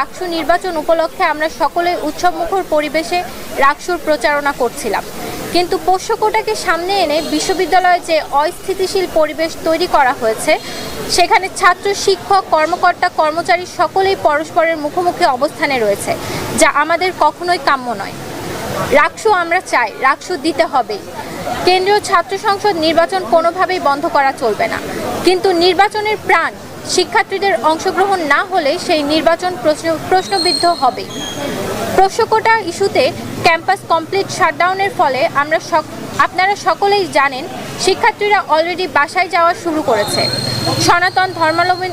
রাকসু নির্বাচন উপলক্ষে আমরা সকলে উৎসবমুখর পরিবেশে রাকসুর প্রচারণা করছিলাম। কিন্তু পোষ্যকোটাকে সামনে এনে বিশ্ববিদ্যালয়ে যে অস্থিতিশীল পরিবেশ তৈরি করা হয়েছে, সেখানে ছাত্র, শিক্ষক, কর্মকর্তা, কর্মচারী সকলেই পরস্পরের মুখোমুখি অবস্থানে রয়েছে, যা আমাদের কখনোই কাম্য নয়। রাকসু আমরা চাই, রাকসু দিতে হবে। কেন্দ্রীয় ছাত্র সংসদ নির্বাচন কোনোভাবেই বন্ধ করা চলবে না। কিন্তু নির্বাচনের প্রাণ শিক্ষার্থীদের অংশগ্রহণ না হলে সেই নির্বাচন প্রশ্ন প্রশ্নবিদ্ধ হবে। প্রশ্নকোটা ইস্যুতে ক্যাম্পাস কমপ্লিট শাটডাউনের ফলে আমরা আপনারা সকলেই জানেন, শিক্ষার্থীরা অলরেডি বাসায় যাওয়া শুরু করেছে। সনাতন ধর্মাবলম্বী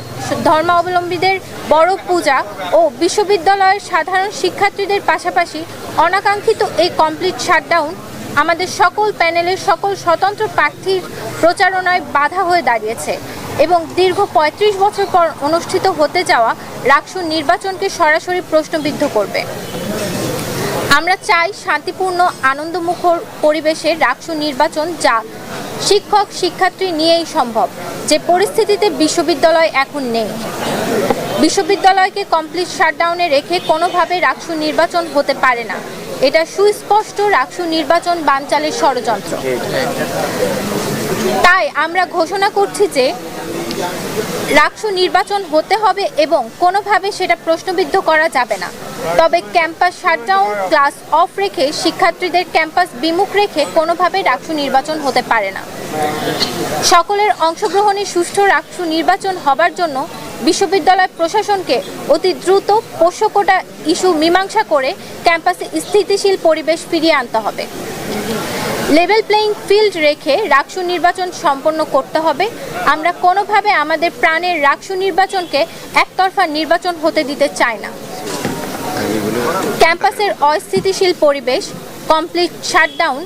ধর্মাবলম্বীদের বড় পূজা ও বিশ্ববিদ্যালয়ের সাধারণ শিক্ষার্থীদের পাশাপাশি অনাকাঙ্ক্ষিত এই কমপ্লিট শাটডাউন আমাদের সকল প্যানেলের সকল স্বতন্ত্র প্রার্থীর প্রচারণায় বাধা হয়ে দাঁড়িয়েছে। এবং দীর্ঘ ৩৫ বছর পর অনুষ্ঠিত হতে যাওয়া রাকসু নির্বাচনকে সরাসরি প্রশ্নবিদ্ধ করবে। আমরা চাই শান্তিপূর্ণ, আনন্দমুখর পরিবেশে রাকসু নির্বাচন যা শিক্ষক, শিক্ষার্থী নিয়েই সম্ভব, যে পরিস্থিতিতে বিশ্ববিদ্যালয় এখন নেই। বিশ্ববিদ্যালয়কে কমপ্লিট শাটডাউনে রেখে কোনোভাবে রাকসু নির্বাচন হতে পারে না। এটা সুস্পষ্ট রাকসু নির্বাচন বানচালের ষড়যন্ত্র। তাই আমরা ঘোষণা করছি যে রাকসু নির্বাচন হতে হবে এবং কোনোভাবে সেটা প্রশ্নবিদ্ধ করা যাবে না। তবে ক্যাম্পাস শাটডাউন, ক্লাস অফ রেখে শিক্ষার্থীদের ক্যাম্পাস বিমুখ রেখে কোনোভাবে রাকসু নির্বাচন হতে পারে না। সকলের অংশগ্রহণে সুষ্ঠু রাকসু নির্বাচন হবার জন্য বিশ্ববিদ্যালয় প্রশাসনকে অতি দ্রুত পোষ্যকোটা ইস্যু মীমাংসা করে ক্যাম্পাসে স্থিতিশীল পরিবেশ ফিরিয়ে আনতে হবে। লেভেল প্লেইং ফিল্ড রেখে রাকসু নির্বাচন সম্পন্ন করতে হবে। আমরা কোনোভাবে আমাদের প্রাণের রাকসু নির্বাচনকে একতরফা নির্বাচন হতে দিতে চাই না। ক্যাম্পাসের অস্থিতিশীল পরিবেশ, কমপ্লিট শাটডাউন,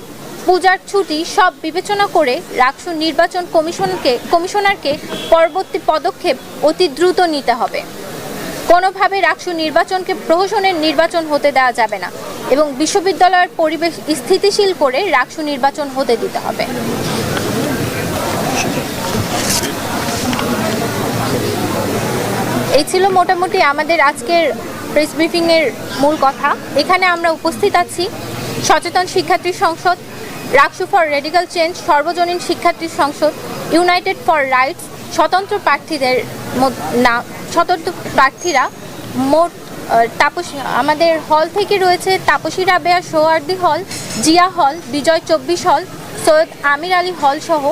পূজার ছুটি সব বিবেচনা করে রাকসু নির্বাচন কমিশনকে কমিশনারকে পরবর্তী পদক্ষেপ অতি দ্রুত নিতে হবে। কোনোভাবে রাকসু নির্বাচনকে প্রহসনের নির্বাচন হতে দেওয়া যাবে না এবং বিশ্ববিদ্যালয়ের পরিবেশ স্থিতিশীল করে রাকসু নির্বাচন হতে দিতে হবে। এই ছিল মোটামুটি আমাদের আজকের প্রেস ব্রিফিংয়ের মূল কথা। এখানে আমরা উপস্থিত আছি সচেতন শিক্ষার্থী সংসদ, রাকসু ফর রেডিক্যাল চেঞ্জ, সর্বজনীন শিক্ষার্থী সংসদ, ইউনাইটেড ফর রাইটস, স্বতন্ত্র প্রার্থীদের মধ্য- স্বতন্ত্র প্রার্থীরা মোট তাপসী আমাদের হল থেকে রয়েছে তাপসী রাবেয়া সোয়ার্দি হল জিয়া হল বিজয় চব্বিশ হল সৈয়দ আমির আলী হল সহ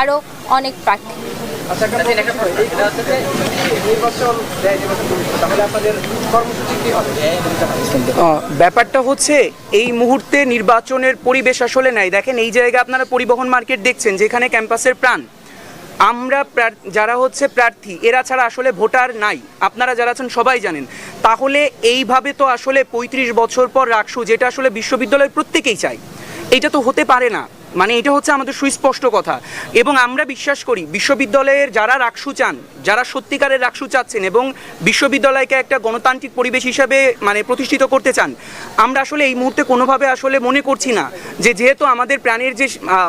আরও অনেক প্রার্থী। আচ্ছা ব্যাপারটা হচ্ছে এই মুহূর্তে নির্বাচনের পরিবেশ আসলে নাই। দেখেন এই জায়গায় আপনারা পরিবহন মার্কেট দেখছেন যেখানে ক্যাম্পাসের প্রাণ। আমরা যারা হচ্ছে প্রার্থী, এরা ছাড়া আসলে ভোটার নাই। আপনারা যারা আছেন সবাই জানেন। তাহলে এইভাবে তো আসলে পঁয়ত্রিশ বছর পর রাখসু, যেটা আসলে বিশ্ববিদ্যালয় প্রত্যেকেই চাই এটা তো হতে পারে না। মানে এটা হচ্ছে আমাদের সুস্পষ্ট কথা। এবং আমরা বিশ্বাস করি, বিশ্ববিদ্যালয়ের যারা রাকসু চান, যারা সত্যিকারের রাকসু চাচ্ছেন এবং বিশ্ববিদ্যালয়কে একটা গণতান্ত্রিক পরিবেশ হিসাবে মানে প্রতিষ্ঠিত করতে চান, আমরা আসলে এই মুহূর্তে কোনোভাবে আসলে মনে করছি না যে যেহেতু আমাদের প্রাণের যে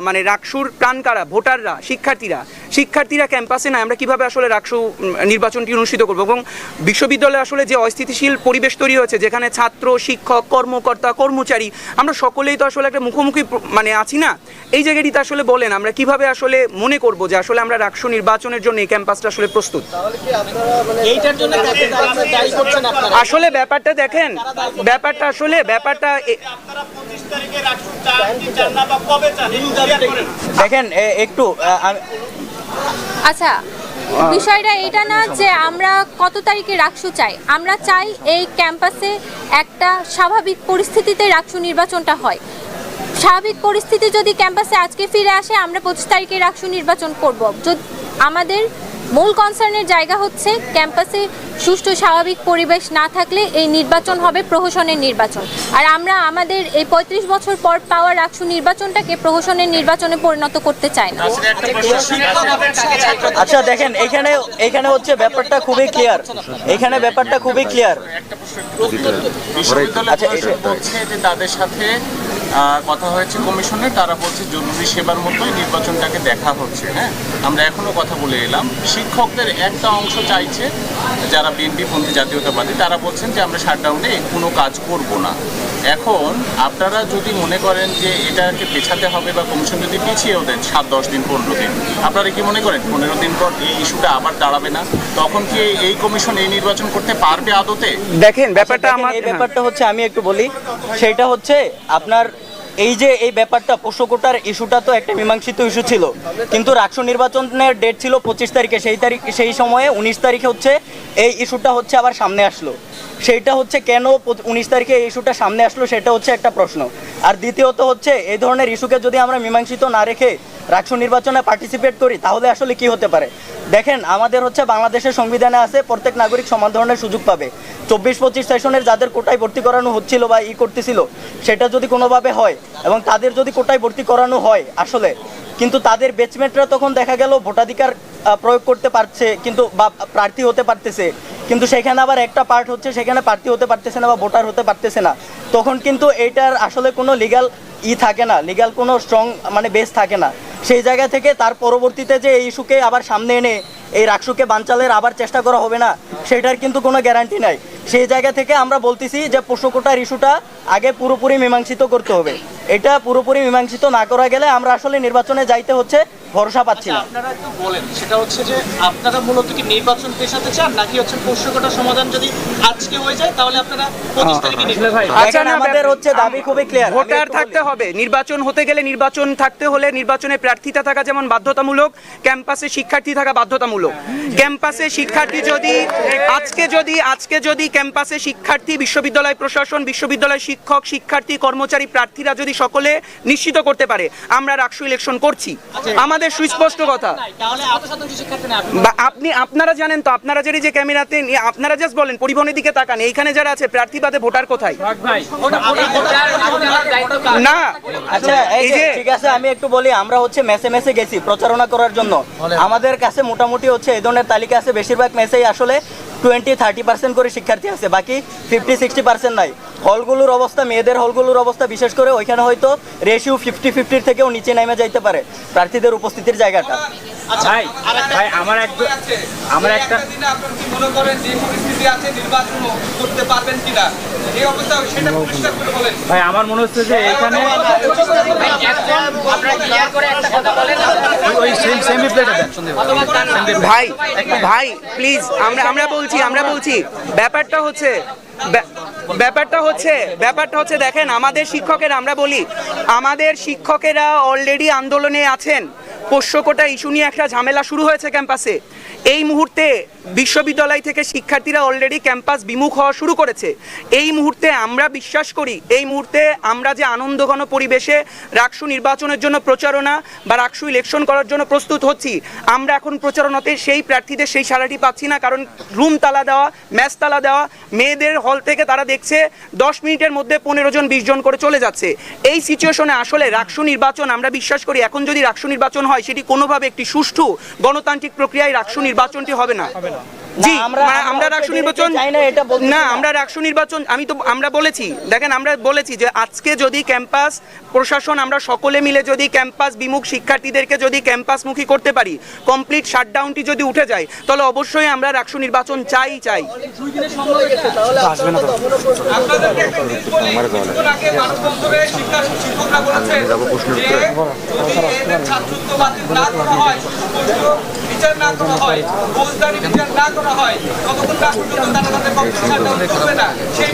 মানে রাকসুর প্রাণ কারা? ভোটাররা, শিক্ষার্থীরা শিক্ষার্থীরা ক্যাম্পাসে না আমরা কীভাবে আসলে রাকসু নির্বাচনটি অনুষ্ঠিত করব? এবং বিশ্ববিদ্যালয়ে আসলে যে অস্থিতিশীল পরিবেশ তৈরি হয়েছে যেখানে ছাত্র শিক্ষক কর্মকর্তা কর্মচারী আমরা সকলেই তো আসলে একটা মুখোমুখি মানে আছি না? এই জায়গাটিতে আসলে বলেন আমরা কীভাবে আসলে মনে করব যে আসলে আমরা রাকসু নির্বাচনের জন্য এই ক্যাম্পাসটা আসলে প্রস্তুত? এইটার জন্য কাকে দায়ী- দায়ী করছেন আপনারা? আসলে ব্যাপারটা দেখেন ব্যাপারটা আসলে ব্যাপারটা। দেখেন একটু আচ্ছা বিষয়টা এটা না যে আমরা কত তারিখে রাখসু চাই? আমরা চাই এই ক্যাম্পাসে একটা স্বাভাবিক পরিস্থিতিতে রাকসু নির্বাচনটা হয়। স্বাভাবিক পরিস্থিতি যদি ক্যাম্পাসে আজকে ফিরে আসে, আমরা পঁচিশ তারিখে রাখসু নির্বাচন করব। যদি আমাদের মূল কনসার্নের জায়গা হচ্ছে ক্যাম্পাসে সুষ্ঠু স্বাভাবিক পরিবেশ না থাকলে এই নির্বাচন হবে প্রহসনের নির্বাচন। আর আমরা আমাদের এই পঁয়ত্রিশ বছর পর পাওয়া রাকসু নির্বাচনটাকে প্রহসনের নির্বাচনে পরিণত করতে চাই না। আচ্ছা দেখেন এখানে এখানে হচ্ছে ব্যাপারটা খুবই ক্লিয়ার এখানে ব্যাপারটা খুবই ক্লিয়ার আচ্ছা, তাদের সাথে কথা হয়েছে কমিশনে, তারা বলছে জরুরি সেবার মতোই নির্বাচনটাকে দেখা হচ্ছে হ্যাঁ? আমরা এখনও কথা বলে এলাম। শিক্ষকদের একটা অংশ চাইছে, যারা বিএনপি পন্থী জাতীয়তাবাদী, তারা বলছেন যে আমরা শাটডাউনে কোনো কাজ করব না। এখন আপনারা যদি মনে করেন যে এটাকে পেছাতে হবে বা কমিশন যদি পিছিয়েও দেন সাত দশ দিন পনেরো দিন আপনারা কি মনে করেন পনেরো দিন পর এই ইস্যুটা আবার দাঁড়াবে না? তখন কি এই কমিশন এই নির্বাচন করতে পারবে আদতে? দেখেন ব্যাপারটা আমার ব্যাপারটা হচ্ছে আমি একটু বলি সেটা হচ্ছে আপনার এই যে এই ব্যাপারটা পোষ্যকোটার ইস্যুটা তো একটা মীমাংসিত ইস্যু ছিল। কিন্তু রাষ্ট্র নির্বাচনের ডেট ছিল পঁচিশ তারিখে, সেই তারিখ সেই সময়ে উনিশ তারিখে হচ্ছে এই ইস্যুটা হচ্ছে আবার সামনে আসলো। সেইটা হচ্ছে কেন উনিশ তারিখে এই ইস্যুটা সামনে আসলো সেটা হচ্ছে একটা প্রশ্ন। আর দ্বিতীয়ত হচ্ছে এই ধরনের ইস্যুকে যদি আমরা মীমাংসিত না রেখে রাষ্ট্র নির্বাচনে পার্টিসিপেট করি, তাহলে আসলে কি হতে পারে? দেখেন, আমাদের হচ্ছে বাংলাদেশের সংবিধানে আছে, প্রত্যেক নাগরিক সমান ধরনের সুযোগ পাবে। চব্বিশ পঁচিশ সেশনের যাদের কোটায় ভর্তি করানো হচ্ছিল বা ই করতেছিল, সেটা যদি কোনোভাবে হয়, এবং তাদের যদি কোটায় ভর্তি করানো হয় আসলে, কিন্তু তাদের বেচমেন্টরা তখন দেখা গেল ভোটাধিকার প্রয়োগ করতে পারছে, কিন্তু বা প্রার্থী হতে পারতেছে, কিন্তু সেখানে আবার একটা পার্ট হচ্ছে, সেখানে প্রার্থী হতে পারতেছে না বা ভোটার হতে পারতেছে না। তখন কিন্তু এইটার আসলে কোনো লিগাল ই থাকে না লিগাল কোনো স্ট্রং মানে বেস থাকে না। সেই জায়গা থেকে তার পরবর্তীতে যে এই ইস্যুকে আবার সামনে এনে এই রাক্সুকে বানচালের আবার চেষ্টা করা হবে না, সেটার কিন্তু কোনো গ্যারান্টি নাই। সেই জায়গা থেকে আমরা বলতেছি যে পশুকোটার ইস্যুটা আগে পুরোপুরি মীমাংসিত করতে হবে। এটা পুরোপুরি মীমাংসিত না করা গেলে আমরা আসলে নির্বাচনে যাইতে হচ্ছে ভরসা পাচ্ছি না। আপনারা একটু বলেন সেটা হচ্ছে যে আপনারা মূলত কি নির্বাচন পেছাতে চান নাকি হচ্ছে পোষ্যকটা সমাধান যদি আজকে হয়ে যায় তাহলে আপনারা পঁচিশ তারিখে আচ্ছা আমাদের হচ্ছে দাবি খুবই ক্লিয়ার ভোটার থাকতে হবে নির্বাচন হতে গেলে নির্বাচন থাকতে হলে নির্বাচনে প্রার্থীতা থাকা যেমন বাধ্যতামূলক ক্যাম্পাসে শিক্ষার্থী থাকা বাধ্যতামূলক। ক্যাম্পাসে শিক্ষার্থী যদি আজকে যদি আজকে যদি ক্যাম্পাসে শিক্ষার্থী বিশ্ববিদ্যালয় প্রশাসন বিশ্ববিদ্যালয় শিক্ষক শিক্ষার্থী কর্মচারী প্রার্থীরা যদি সকলে নিশ্চিত করতে পারে আমরা রাষ্ট্র ইলেকশন করছি। আমাদের সুস্পষ্ট কথা। বা আপনি আপনারা জানেন তো আপনারা যদি যে ক্যামেরাতে আপনারা জাস্ট বলেন পরিবহনের দিকে তাকান এইখানে যারা আছে প্রার্থীবাদে ভোটার কোথায়? না। আচ্ছা এই যে- ঠিক আছে আমি একটু বলি আমরা হচ্ছে মেসে মেসে গেছি প্রচারণা করার জন্য। আমাদের কাছে মোটামুটি হচ্ছে এই ধরনের তালিকা আছে বেশিরভাগ মেসেই আসলে টোয়েন্টি থার্টি পার্সেন্ট করে শিক্ষার্থী আছে বাকি ফিফটি সিক্সটি পার্সেন্ট নাই। হলগুলোর অবস্থা মেয়েদের হলগুলোর অবস্থা বিশেষ করে ওইখানে হয়তো রেশিও ফিফটি ফিফটির থেকেও নিচে নেমে যাইতে পারে প্রার্থীদের উপস্থিতির জায়গাটা। ভাই ভাই আমার এক আমার একটা দিনে আপনার কি মনে করেন যে পরিস্থিতি আছে নির্বাচন করতে পারবেন কিনা? এই অবস্থা সেটা পরিষ্কার করে বলেন। ভাই আমার মনে হচ্ছে যে এখানে ভাই। ভাই প্লিজ আমরা আমরা বলছি আমরা বলছি, ব্যাপারটা হচ্ছে, ব্যা- ব্যাপারটা হচ্ছে ব্যাপারটা হচ্ছে দেখেন, আমাদের শিক্ষকের, আমরা বলি, আমাদের শিক্ষকেরা অলরেডি আন্দোলনে আছেন। পোষ্যকোটা ইস্যু নিয়ে একটা ঝামেলা শুরু হয়েছে ক্যাম্পাসে এই মুহূর্তে বিশ্ববিদ্যালয় থেকে শিক্ষার্থীরা অলরেডি ক্যাম্পাস বিমুখ হওয়া শুরু করেছে। এই মুহূর্তে আমরা বিশ্বাস করি, এই মুহূর্তে আমরা যে আনন্দঘন পরিবেশে রাকসু নির্বাচনের জন্য প্রচারণা বা রাকসু ইলেকশন করার জন্য প্রস্তুত হচ্ছি, আমরা এখন প্রচারণাতে সেই প্রার্থীদের সেই সারাটি পাচ্ছি না, কারণ রুম তালা দেওয়া ম্যাচ তালা দেওয়া, মেয়েদের হল থেকে তারা দেখছে দশ মিনিটের মধ্যে পনেরো জন, বিশ জন করে চলে যাচ্ছে। এই সিচুয়েশনে আসলে রাকসু নির্বাচন আমরা বিশ্বাস করি, এখন যদি রাকসু নির্বাচন হয়, সেটি কোনোভাবে একটি সুষ্ঠু গণতান্ত্রিক প্রক্রিয়ায় রাকসু নির্বাচনটি হবে না। জি আমরা- মানে হচ্ছে নির্বাচন না। আমরা রাকসু নির্বাচন আমি তো আমরা বলেছি দেখেন আমরা বলেছি যে আজকে যদি ক্যাম্পাস প্রশাসন আমরা সকলে মিলে যদি ক্যাম্পাস বিমুখ শিক্ষার্থীদেরকে যদি ক্যাম্পাসমুখী করতে পারি কমপ্লিট শাটডাউনটি যদি উঠে যায় তাহলে অবশ্যই আমরা রাকসু নির্বাচন চাই চাই। শিক্ষকরা বলেছে বিচার না করা হয়, ফৌজদারি বিচার না করা হয় ততক্ষণ না পর্যন্ত তারা তাদের পক্ষে করবে না। সেই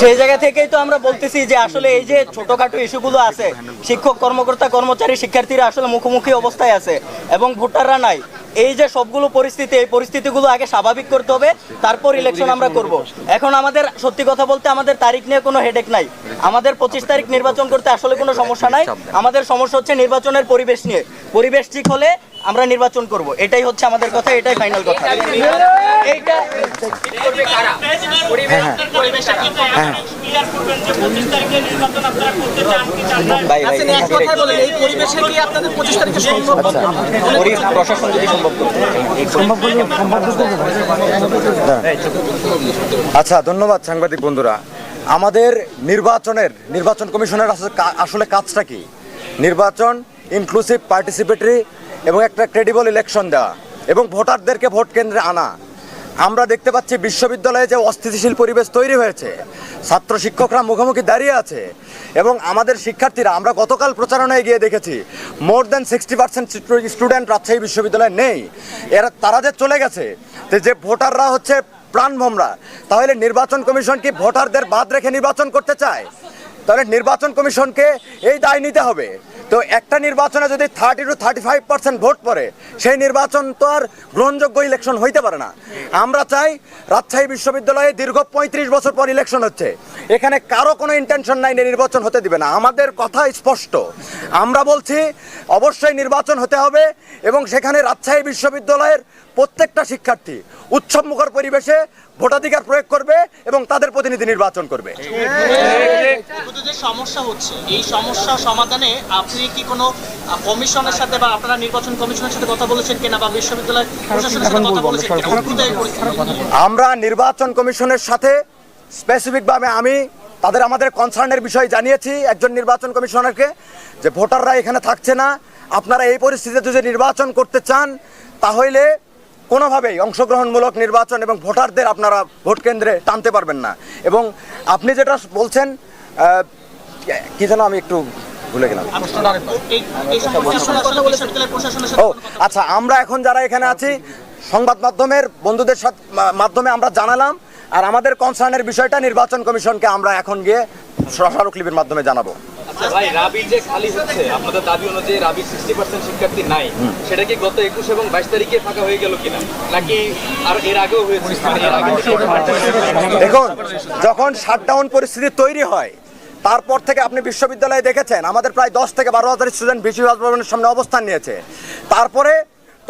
সেই জায়গা থেকেই তো আমরা বলতেছি যে আসলে এই যে ছোটখাটো ইস্যুগুলো আছে, শিক্ষক কর্মকর্তা কর্মচারী শিক্ষার্থীরা আসলে মুখোমুখি অবস্থায় আছে এবং ভোটাররা নাই। এই যে সবগুলো পরিস্থিতি এই পরিস্থিতিগুলো আগে স্বাভাবিক করতে হবে তারপর ইলেকশন আমরা করব। এখন আমাদের সত্যি কথা বলতে আমাদের তারিখ নিয়ে কোনো হেডেক নাই। আমাদের পঁচিশ তারিখ নির্বাচন করতে আসলে কোনো সমস্যা নাই। আমাদের সমস্যা হচ্ছে নির্বাচনের পরিবেশ নিয়ে। পরিবেশ ঠিক হলে আমরা নির্বাচন করব। এটাই হচ্ছে আমাদের কথা এটাই ফাইনাল কথা। এইটা ভাই ভাই এক কথায় বলেন এই পরিবেশে কি আপনাদের পঁচিশ তারিখে সম্ভব প্রশাসন যদি সম্ভব আচ্ছা ধন্যবাদ সাংবাদিক বন্ধুরা। আমাদের নির্বাচনের নির্বাচন কমিশনের আসলে আসলে কাজটা কি? নির্বাচন ইনক্লুসিভ পার্টিসিপেটরি এবং একটা ক্রেডিবল ইলেকশন দেওয়া এবং ভোটারদেরকে ভোট কেন্দ্রে আনা। আমরা দেখতে পাচ্ছি বিশ্ববিদ্যালয়ে যে অস্থিতিশীল পরিবেশ তৈরি হয়েছে, ছাত্র শিক্ষকরা মুখোমুখি দাঁড়িয়ে আছে এবং আমাদের শিক্ষার্থীরা, আমরা গতকাল প্রচারণায় গিয়ে দেখেছি more then sixty percent student Rajshahi বিশ্ববিদ্যালয়ে নেই। এরা, তারা যে চলে গেছে যে ভোটাররা হচ্ছে প্রাণভোমরা, তাহলে নির্বাচন কমিশন কি ভোটারদের বাদ রেখে নির্বাচন করতে চায়? তাহলে নির্বাচন কমিশনকে এই দায় নিতে হবে। তো একটা নির্বাচনে যদি thirty two thirty five percent vote পড়ে, সেই নির্বাচন তো আর গ্রহণযোগ্য ইলেকশন হইতে পারে না। আমরা চাই রাজশাহী বিশ্ববিদ্যালয়ে দীর্ঘ পঁয়ত্রিশ বছর পর ইলেকশন হচ্ছে। এখানে কারও কোনো ইন্টেনশন নাই নির্বাচন হতে দিবে না। আমাদের কথা স্পষ্ট। আমরা বলছি, অবশ্যই নির্বাচন হতে হবে এবং সেখানে রাজশাহী বিশ্ববিদ্যালয়ের প্রত্যেকটা শিক্ষার্থী উৎসবমুখর পরিবেশে ভোটাধিকার প্রয়োগ করবে এবং তাদের প্রতিনিধি নির্বাচন করবে কিন্তু যে সমস্যা হচ্ছে এই সমস্যা সমাধানে আপনি কি কোনো কমিশনের সাথে বা আপনারা নির্বাচন কমিশনের সাথে কথা বলেছেন কিনা বা বিশ্ববিদ্যালয় প্রশাসনের সাথে কথা বলেছেন। আমরা নির্বাচন কমিশনের সাথে স্পেসিফিকভাবে আমি তাদের আমাদের কনসার্নের বিষয় জানিয়েছি একজন নির্বাচন কমিশনারকে যে ভোটাররা এখানে থাকছে না আপনারা এই পরিস্থিতিতে যদি নির্বাচন করতে চান তাহলে কোনোভাবেই অংশগ্রহণমূলক নির্বাচন এবং ভোটারদের আপনারা ভোট কেন্দ্রে টানতে পারবেন না। এবং আপনি যেটা বলছেন কি যেন আমি একটু ভুলে গেলাম। ও আচ্ছা আমরা এখন যারা এখানে আছি, সংবাদ মাধ্যমের বন্ধুদের সাথে মাধ্যমে আমরা জানালাম, আর আমাদের কনসার্নের বিষয়টা নির্বাচন কমিশনকে আমরা এখন গিয়ে স্মারকলিপির মাধ্যমে জানাব। আচ্ছা ভাই রাবি যে খালি হচ্ছে আপনাদের দাবি অনুযায়ী রাবি সিক্সটি পার্সেন্ট শিক্ষার্থী নাই। সেটা কি গত একুশ এবং বাইশ তারিখে ফাঁকা হয়ে গেল কিনা? নাকি আর এর আগেও হয়েছে? মানে এর আগে দেখুন যখন শাটডাউন পরিস্থিতি তৈরি হয় তারপর থেকে আপনি বিশ্ববিদ্যালয়ে দেখেছেন আমাদের প্রায় দশ থেকে বারো হাজার স্টুডেন্ট বিশি ভবনের সামনে অবস্থান নিয়েছে। তারপরে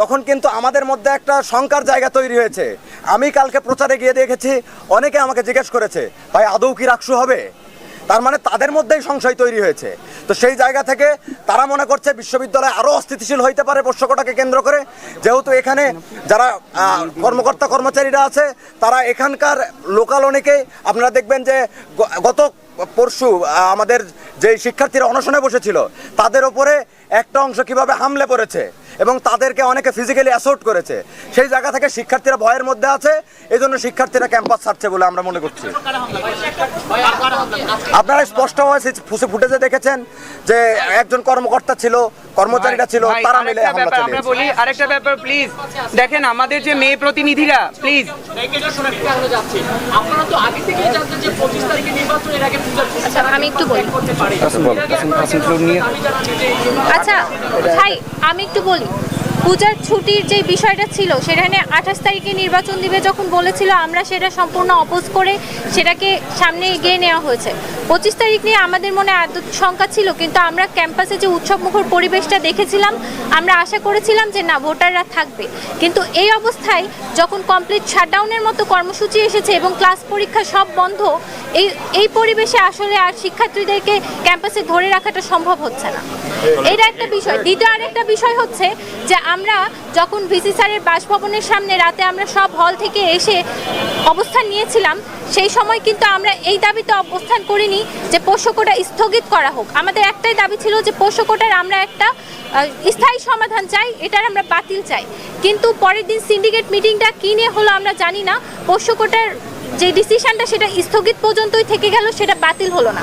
তখন কিন্তু আমাদের মধ্যে একটা শঙ্কার জায়গা তৈরি হয়েছে। আমি কালকে প্রচারে গিয়ে দেখেছি অনেকে আমাকে জিজ্ঞেস করেছে ভাই আদৌ কি রাখসু হবে? তার মানে তাদের মধ্যেই সংশয় তৈরি হয়েছে। তো সেই জায়গা থেকে তারা মনে করছে বিশ্ববিদ্যালয় আরও অস্থিতিশীল হইতে পারে পোষ্যকটাকে কেন্দ্র করে। যেহেতু এখানে যারা কর্মকর্তা, কর্মচারীরা আছে, তারা এখানকার লোকাল অনেকেই আপনারা দেখবেন যে গত পরশু আমাদের যে শিক্ষার্থীরা অনশনে বসেছিল, তাদের ওপরে একটা অংশ কীভাবে হামলে পড়েছে এবং তাদেরকে অনেকে ফিজিক্যালি অ্যাসোর্ট করেছে সেই জায়গা থেকে শিক্ষার্থীরা ভয়ের মধ্যে আছে এই জন্য শিক্ষার্থীরা ক্যাম্পাস ছাড়ছে বলে আমরা মনে করছি আপনারা স্পষ্ট হয়েছে ফুটেজে দেখেছেন যে একজন কর্মকর্তা ছিল কর্মচারীরা ছিল তারা মিলে আরেকটা হামলা ব্যাপার আমরা বলি আরেকটা ব্যাপার প্লিজ দেখেন আমাদের যে মেয়ে প্রতিনিধিরা প্লিজ আপনারা তো আগে থেকেই জানতেন যে পঁচিশ তারিখে নির্বাচন এর আগে আচ্ছা আমি একটু বলি আচ্ছা ভাই আমি একটু বলি পূজার ছুটির যে বিষয়টা ছিল, সেখানে আঠাশ তারিখে নির্বাচন দিবে যখন বলেছিল, আমরা সেটা সম্পূর্ণ অপোজ করে সেটাকে সামনে এগিয়ে নেওয়া হয়েছে। পঁচিশ তারিখ নিয়ে আমাদের মনে শঙ্কা ছিল, কিন্তু আমরা ক্যাম্পাসে যে উৎসবমুখর পরিবেশটা দেখেছিলাম, আমরা আশা করেছিলাম যে না, ভোটাররা থাকবে। কিন্তু এই অবস্থায় যখন কমপ্লিট শাটডাউনের মতো কর্মসূচি এসেছে এবং ক্লাস পরীক্ষা সব বন্ধ, এই এই পরিবেশে আসলে আর শিক্ষার্থীদেরকে ক্যাম্পাসে ধরে রাখাটা সম্ভব হচ্ছে না। এটা একটা বিষয়। দ্বিতীয় আরেকটা বিষয় হচ্ছে যে আমরা যখন ভিসি স্যারের বাসভবনের সামনে রাতে আমরা সব হল থেকে এসে অবস্থান নিয়েছিলাম, সেই সময় কিন্তু আমরা এই দাবিতে অবস্থান করিনি যে পোষ্যকোটা স্থগিত করা হোক। আমাদের একটাই দাবি ছিল যে পোষ্যকোটার আমরা একটা স্থায়ী সমাধান চাই, এটার আমরা বাতিল চাই। কিন্তু পরের দিন সিন্ডিকেট মিটিংটা কী নিয়ে হলো আমরা জানি না। পোষ্যকোটার যে ডিসিশনটা সেটা স্থগিত পর্যন্তই থেকে গেল, সেটা বাতিল হলো না।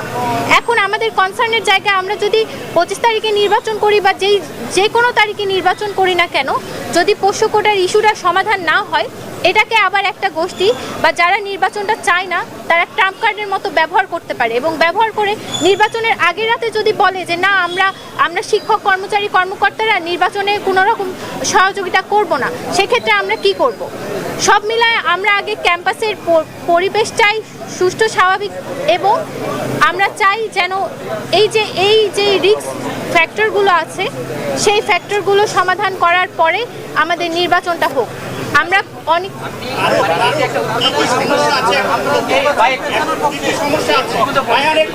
এখন আমাদের কনসার্নের জায়গায় আমরা যদি পঁচিশ তারিখে নির্বাচন করি বা যেই যে কোনো তারিখে নির্বাচন করি না কেন, যদি পোষ্য কোটার ইস্যুটা সমাধান না হয় এটাকে আবার একটা গোষ্ঠী বা যারা নির্বাচনটা চায় না, তারা ট্রাম্প কার্ডের মতো ব্যবহার করতে পারে এবং ব্যবহার করে নির্বাচনের আগের রাতে যদি বলে যে, না, আমরা আমরা শিক্ষক, কর্মচারী, কর্মকর্তারা নির্বাচনে কোনো রকম সহযোগিতা করব না, সেক্ষেত্রে আমরা কি করব। সব মিলায় আমরা আগে ক্যাম্পাসের প- পরিবেশ চাই সুষ্ঠু, স্বাভাবিক এবং আমরা চাই যেন এই যে এই যে রিস্ক ফ্যাক্টরগুলো আছে, সেই ফ্যাক্টরগুলো সমাধান করার পরে আমাদের নির্বাচনটা হোক আমরা অনেক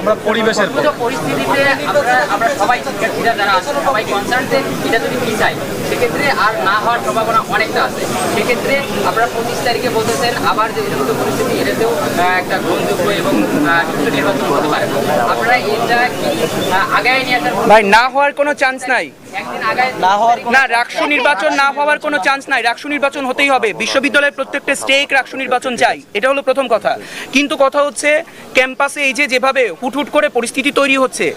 আমরা পরিবেশের পরিস্থিতিতে আমরা আমরা সবাই শিক্ষার্থীরা যারা আছে সবাই কনসার্ন যে এটা যদি পিছায় সেক্ষেত্রে আর না হওয়ার সম্ভাবনা অনেকটা আছে। সেক্ষেত্রে আপনারা পঁচিশ তারিখে বলতেছেন আবার যে উন্নত পরিস্থিতি এটাতেও একটা গ্রহণযোগ্য এবং সুষ্ঠু নির্বাচন হতে পারে। আপনারা এটা কি আগায় নিয়ে আসার ভাই না হওয়ার কোনো চান্স নাই। না রাকসু নির্বাচন না হওয়ার কোনো চান্স নাই। রাকসু নির্বাচন হতেই হবে। বিশ্ববিদ্যালয়ের প্রত্যেকটা স্টেক রাকসু নির্বাচন চাই। এটা হলো প্রথম কথা। কিন্তু কথা হচ্ছে ক্যাম্পাসে এই যে যেভাবে হুটহুট করে পরিস্থিতি তৈরি হচ্ছে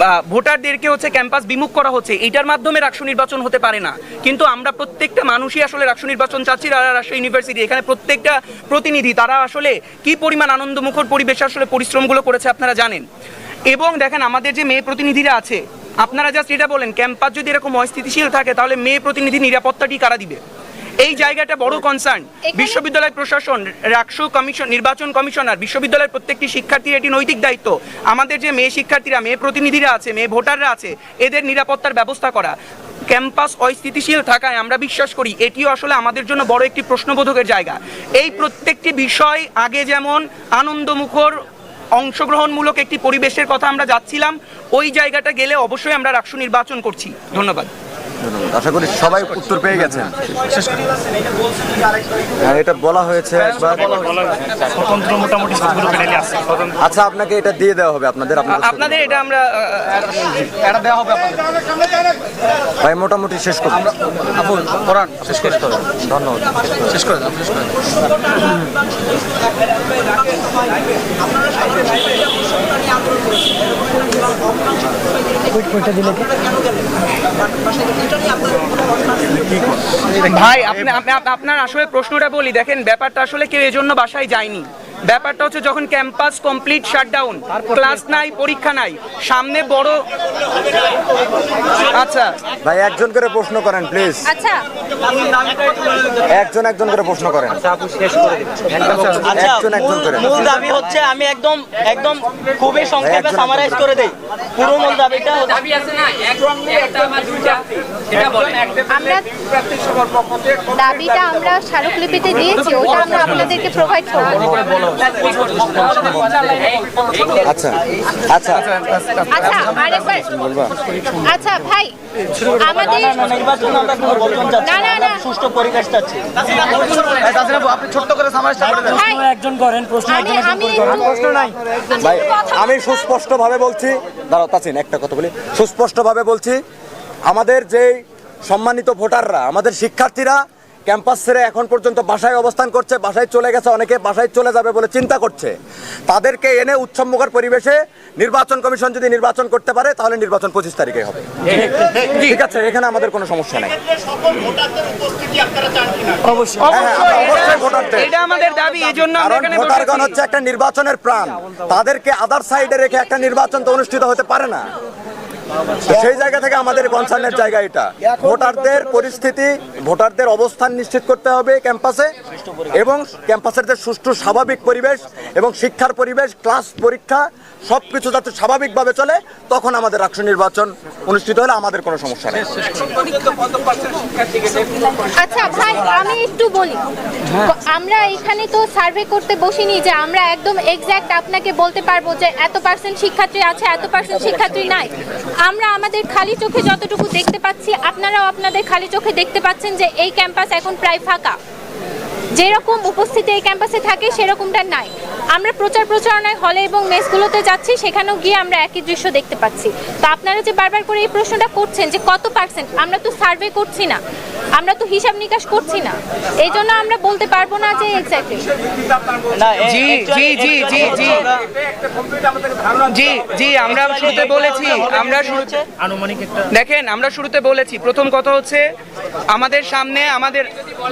বা ভোটারদেরকে হচ্ছে ক্যাম্পাস বিমুখ করা হচ্ছে এটার মাধ্যমে রাকসু নির্বাচন হতে পারে না। কিন্তু আমরা প্রত্যেকটা মানুষই আসলে রাকসু নির্বাচন চাচ্ছি আর রাজশাহী ইউনিভার্সিটি এখানে প্রত্যেকটা প্রতিনিধি তারা আসলে কি পরিমাণ আনন্দমুখর পরিবেশে আসলে পরিশ্রমগুলো করেছে আপনারা জানেন। এবং দেখেন আমাদের যে মেয়ে প্রতিনিধিরা আছে আপনারা জাস্ট এটা বলেন ক্যাম্পাস যদি এরকম অস্থিতিশীল থাকে তাহলে মেয়ে প্রতিনিধি নিরাপত্তাটি কারা দিবে? এই জায়গাটা বড় কনসার্ন বিশ্ববিদ্যালয় প্রশাসন রাকসু কমিশন নির্বাচন কমিশনার বিশ্ববিদ্যালয়ের প্রত্যেকটি শিক্ষার্থীর এটি নৈতিক দায়িত্ব। আমাদের যে মেয়ে শিক্ষার্থীরা মেয়ে প্রতিনিধিরা আছে মেয়ে ভোটাররা আছে এদের নিরাপত্তার ব্যবস্থা করা। ক্যাম্পাস অস্থিতিশীল থাকায় আমরা বিশ্বাস করি এটিও আসলে আমাদের জন্য বড় একটি প্রশ্নবোধকের জায়গা। এই প্রত্যেকটি বিষয় আগে যেমন আনন্দমুখর অংশগ্রহণমূলক একটি পরিবেশের কথা আমরা যাচ্ছিলাম, ওই জায়গাটা গেলে অবশ্যই আমরা রাষ্ট্র নির্বাচন করছি। ধন্যবাদ। আশা করি সবাই উত্তর পেয়ে গেছেন হ্যাঁ এটা বলা হয়েছে একবার স্বতন্ত্র মোটামুটি সবগুলো প্যানেলই আছে আচ্ছা আপনাকে এটা দিয়ে দেওয়া হবে আপনাদের আপনাদের এটা আমরা এটা দেওয়া হবে আপনাদের ভাই মোটামুটি শেষ করুন আপু পড়ান শেষ করে ধন্যবাদ শেষ করে দাও শেষ করে দাও। ভাই আপনি আপনি আপনার আসলে প্রশ্নটা বলি। দেখেন ব্যাপারটা আসলে কেউ এজন্য বাসায় যায়নি। ব্যাপারটা হচ্ছে যখন ক্যাম্পাস কমপ্লিট শাটডাউন ক্লাস নাই পরীক্ষা নাই সামনে বড় আচ্ছা। ভাই একজন করে প্রশ্ন করেন প্লিজ আচ্ছা। একজন একজন করে প্রশ্ন করেন। আচ্ছা একজন একজন করে। মূল দাবি হচ্ছে আমি একদম একদম খুবই সংক্ষেপে সামারাইজ করে দেই। পুরো মূল দাবিটা দাবি আছে না এক একটা বা দুইটা সেটা বলেন। আমরা দাবিটা আমরা স্মারকলিপিতে দিয়েছি ওটা আমরা আপনাদেরকে প্রোভাইড করব। আচ্ছা আচ্ছা। আচ্ছা আরেকবার আচ্ছা ভাই আমাদের নির্বাচন আমরা কোনো বলবেন চাচ্ছি না, না, না। সুষ্ঠু পরিবেশ চাচ্ছি আপনি ছোট্ট করে সামারাইজটা করে দেন ভাই একজন করেন প্রশ্ন আমি আমি প্রশ্ন নাই ভাই আমি সুস্পষ্টভাবে বলছি দাঁড়াও তাছিন একটা কথা বলি। সুস্পষ্টভাবে বলছি আমাদের যে সম্মানিত ভোটাররা আমাদের শিক্ষার্থীরা ক্যাম্পাস ছেড়ে এখন পর্যন্ত বাসায় অবস্থান করছে বাসায় চলে গেছে অনেকে বাসায় চলে যাবে বলে চিন্তা করছে। তাদেরকে এনে উৎসবমুখর পরিবেশে নির্বাচন কমিশন যদি নির্বাচন করতে পারে তাহলে নির্বাচন পঁচিশ তারিখে হবে। ঠিক আছে এখানে আমাদের কোনো সমস্যা নেই। হ্যাঁ, হ্যাঁ, অবশ্যই ভোটারদের। এটা আমাদের দাবি এই জন্য আমরা কারণ এখানে ভোটারগণ হচ্ছে একটা নির্বাচনের প্রাণ। তাদেরকে আদার সাইডে রেখে একটা নির্বাচন তো অনুষ্ঠিত হতে পারে না। সেই জায়গা থেকে আমাদের কনসার্নের জায়গা এটা। ভোটারদের পরিস্থিতি, ভোটারদের অবস্থান নিশ্চিত করতে হবে ক্যাম্পাসে এবং ক্যাম্পাসের যে সুষ্ঠু স্বাভাবিক পরিবেশ এবং শিক্ষার পরিবেশ ক্লাস পরীক্ষা সব কিছু যাতে স্বাভাবিকভাবে চলে, তখন আমাদের রাষ্ট্র নির্বাচন অনুষ্ঠিত হলে আমাদের কোনো সমস্যা নেই। আচ্ছা ভাই, আমি একটু বলি। আমরা এখানে তো সার্ভে করতে বসিনি যে আমরা একদম এক্স্যাক্ট আপনাকে বলতে পারব যে এত পার্সেন্ট শিক্ষার্থী আছে, এত পার্সেন্ট শিক্ষার্থী নাই। আমরা আমাদের খালি চোখে যতটুকু দেখতে পাচ্ছি, আপনারাও আপনাদের খালি চোখে দেখতে পাচ্ছেন যে এই ক্যাম্পাস এখন প্রায় ফাঁকা। যেরকম উপস্থিতি এই ক্যাম্পাসে থাকে সেরকমটা নাই। আমরা প্রচার প্রচারণায় হলে এবং মেসগুলোতে যাচ্ছি সেখানেও গিয়ে আমরা একই দৃশ্য দেখতে পাচ্ছি। তো আপনারা যে বারবার করে এই প্রশ্নটা করছেন যে কত পার্সেন্ট আমরা তো সার্ভে করছি না। আমরা তো হিসাব নিকাশ করছি না। এই জন্য আমরা বলতে পারব না যে এক্স্যাক্টলি জি, জি, জি, জি, জি। জি জি আমরা শুরুতে বলেছি আমরা শুরুতে আনুমানিক একটা দেখেন আমরা শুরুতে বলেছি। প্রথম কথা হচ্ছে আমাদের সামনে আমাদের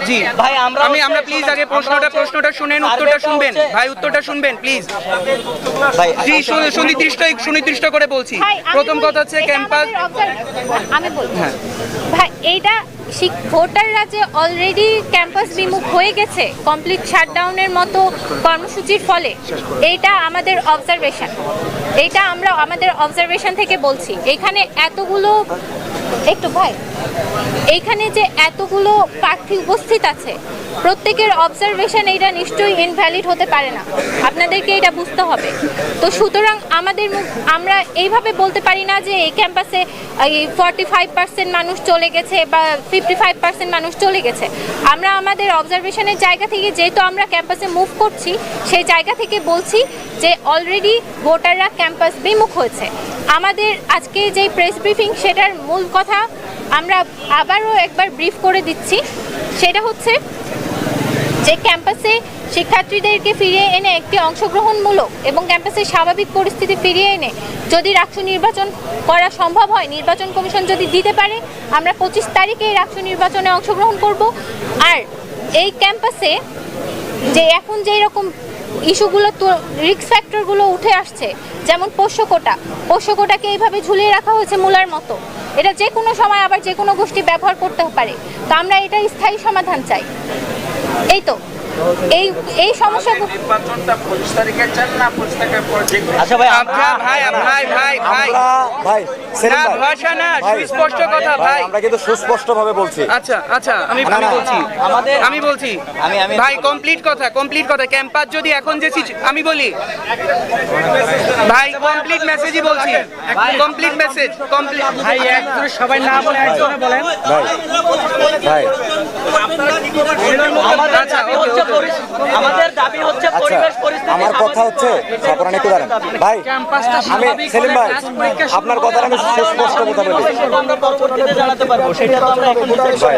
জি ভাই, আমরা আমি আমরা প্লিজ আগে প্রশ্নটা প্রশ্নটা শুনেন উত্তরটা শুনবেন। ভাই উত্তরটা শুনবেন প্লিজ ভাই জি সুনির্দিষ্ট সুনির্দিষ্ট করে বলছি। প্রথম কথা হচ্ছে ক্যাম্পাস আমি বলব ভাই এইটা ভোটাররা যে অলরেডি ক্যাম্পাস বিমুখ হয়ে গেছে কমপ্লিট শাটডাউনের মতো কর্মসূচির ফলে এইটা আমাদের অবজারভেশন এইটা আমরা আমাদের অবজারভেশন থেকে বলছি। এখানে এতগুলো একটু ভাই, এইখানে যে এতগুলো প্রার্থী উপস্থিত আছে, প্রত্যেকের অবজারভেশন এটা নিশ্চয়ই ইনভ্যালিড হতে পারে না। আপনাদেরকে এটা বুঝতে হবে। তো সুতরাং আমাদের আমরা এইভাবে বলতে পারি না যে এই ক্যাম্পাসে এই ফর্টি ফাইভ পার্সেন্ট মানুষ চলে গেছে বা ফিফটি ফাইভ পার্সেন্ট মানুষ চলে গেছে। আমরা আমাদের অবজারভেশনের জায়গা থেকে যেহেতু আমরা ক্যাম্পাসে মুভ করছি, সেই জায়গা থেকে বলছি যে অলরেডি ভোটাররা ক্যাম্পাস বিমুখ হয়েছে। আমাদের আজকে যে প্রেস ব্রিফিং সেটার মূল কথা আমরা আবারও একবার ব্রিফ করে দিচ্ছি। সেটা হচ্ছে যে ক্যাম্পাসে শিক্ষার্থীদেরকে ফিরিয়ে এনে একটি অংশগ্রহণমূলক এবং ক্যাম্পাসের স্বাভাবিক পরিস্থিতি ফিরিয়ে এনে যদি রাষ্ট্র নির্বাচন করা সম্ভব হয়, নির্বাচন কমিশন যদি দিতে পারে, আমরা পঁচিশ তারিখে রাষ্ট্র নির্বাচনে অংশগ্রহণ করব। আর এই ক্যাম্পাসে যে এখন যেই রকম ইস্যুগুলো তো রিক্স ফ্যাক্টরগুলো উঠে আসছে, যেমন পোষ্য কোটা পোষ্য কোটাকে এইভাবে ঝুলিয়ে রাখা হয়েছে মূলার মতো। এটা যে কোনো সময় আবার যে কোনো গোষ্ঠী ব্যবহার করতে পারে। তো আমরা এটা স্থায়ী সমাধান চাই। এই তো। এই এই সমস্যাগুলো নির্বাচনটা পঁচিশ তারিখে চান না পঁচিশ তারিখের পর যে আচ্ছা ভাই আমরা ভাই ভাই ভাই ভাই। ভাই না ভাষা না সুস্পষ্ট কথা ভাই। আমরা কিন্তু সুস্পষ্ট ভাবে বলছি। আচ্ছা আচ্ছা আমি আমি বলছি। আমাদের- আমি বলছি। আমি- আমি- ভাই কমপ্লিট কথা কমপ্লিট কথা। ক্যাম্পাস যদি এখন যে আমি বলি। ভাই কমপ্লিট মেসেজই বলছি। কমপ্লিট মেসেজ কমপ্লিট ভাই একজন সবাই না বলে একজনে বলেন। ভাই ভাই। আচ্ছা, ওকে, আমাদের দাবি হচ্ছে আচ্ছা পরিবেশ পরিস্থিতি আমার কথা হচ্ছে সাপরান একটু দাঁড়ান। ভাই আমি সেলিম ভাই আপনার কথা আমি সুস্পষ্ট কথা বলি আমরা পরবর্তীতে জানাতে পারব। সেটা তো আমরা এখন ভাই